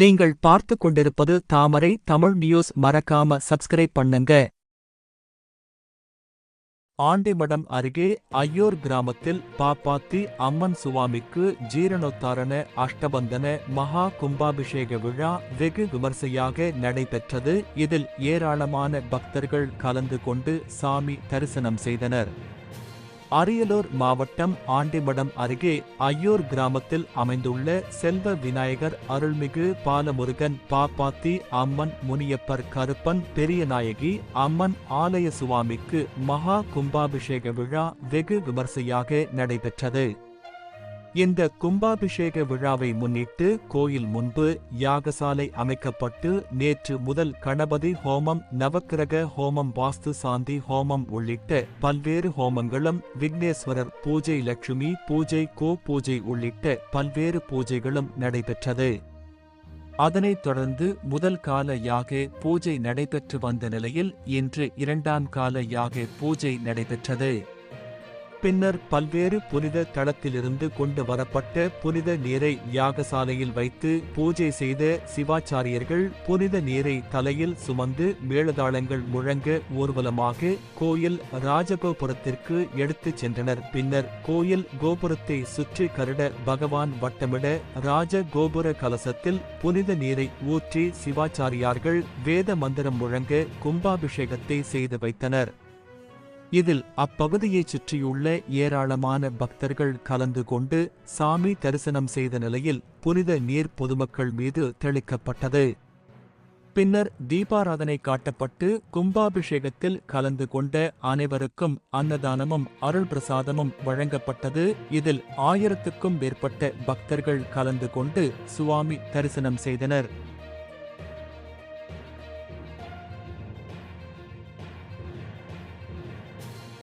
நீங்கள் பார்த்து கொண்டிருப்பது தாமரை தமிழ் நியூஸ். மறக்காம சப்ஸ்கிரைப் பண்ணுங்க. ஆண்டிமடம் அருகே ஐயோர் கிராமத்தில் பாப்பாத்தி அம்மன் சுவாமிக்கு ஜீரணோத்தாரண அஷ்டபந்தன மகா கும்பாபிஷேக விழா வெகு விமர்சையாக நடைபெற்றது. இதில் ஏராளமான பக்தர்கள் கலந்து கொண்டு சாமி தரிசனம் செய்தனர். அரியலூர் மாவட்டம் ஆண்டிமடம் அருகே ஐயூர் கிராமத்தில் அமைந்துள்ள செல்வ விநாயகர் அருள்மிகு பாலமுருகன் பாப்பாத்தி அம்மன் முனியப்பர் கருப்பன் பெரியநாயகி அம்மன் ஆலய சுவாமிக்கு மகா கும்பாபிஷேக விழா வெகு விமர்சையாக நடைபெற்றது. இந்த கும்பாபிஷேக விழாவை முன்னிட்டு கோயில் முன்பு யாகசாலை அமைக்கப்பட்டு நேற்று முதல் கணபதி ஹோமம் நவக்கிரக ஹோமம் வாஸ்து சாந்தி ஹோமம் உள்ளிட்ட பல்வேறு ஹோமங்களும் விக்னேஸ்வரர் பூஜை லட்சுமி பூஜை கோ பூஜை உள்ளிட்ட பல்வேறு பூஜைகளும் நடைபெற்றது. அதனைத் தொடர்ந்து முதல் கால யாக பூஜை நடைபெற்று வந்த நிலையில் இன்று இரண்டாம் கால யாக பூஜை நடைபெற்றது. பின்னர் பல்வேறு புனித தளத்திலிருந்து கொண்டு வரப்பட்ட புனித நீரை யாகசாலையில் வைத்து பூஜை செய்த சிவாச்சாரியர்கள் புனித நீரை தலையில் சுமந்து மேளதாளங்கள் முழங்க ஊர்வலமாக கோயில் ராஜகோபுரத்திற்கு எடுத்துச் சென்றனர். பின்னர் கோயில் கோபுரத்தை சுற்றி கருட பகவான் வட்டமிட ராஜகோபுர கலசத்தில் புனித நீரை ஊற்றி சிவாச்சாரியார்கள் வேத மந்திரம் முழங்க கும்பாபிஷேகத்தை செய்து வைத்தனர். இதில் அப்பகுதியைச் சுற்றியுள்ள ஏராளமான பக்தர்கள் கலந்து கொண்டு சாமி தரிசனம் செய்த நிலையில் புனித நீர் பொதுமக்கள் மீது தெளிக்கப்பட்டது. பின்னர் தீபாராதனை காட்டப்பட்டு கும்பாபிஷேகத்தில் கலந்து கொண்ட அனைவருக்கும் அன்னதானமும் அருள் பிரசாதமும் வழங்கப்பட்டது. இதில் ஆயிரத்துக்கும் மேற்பட்ட பக்தர்கள் கலந்து கொண்டு சுவாமி தரிசனம் செய்தனர்.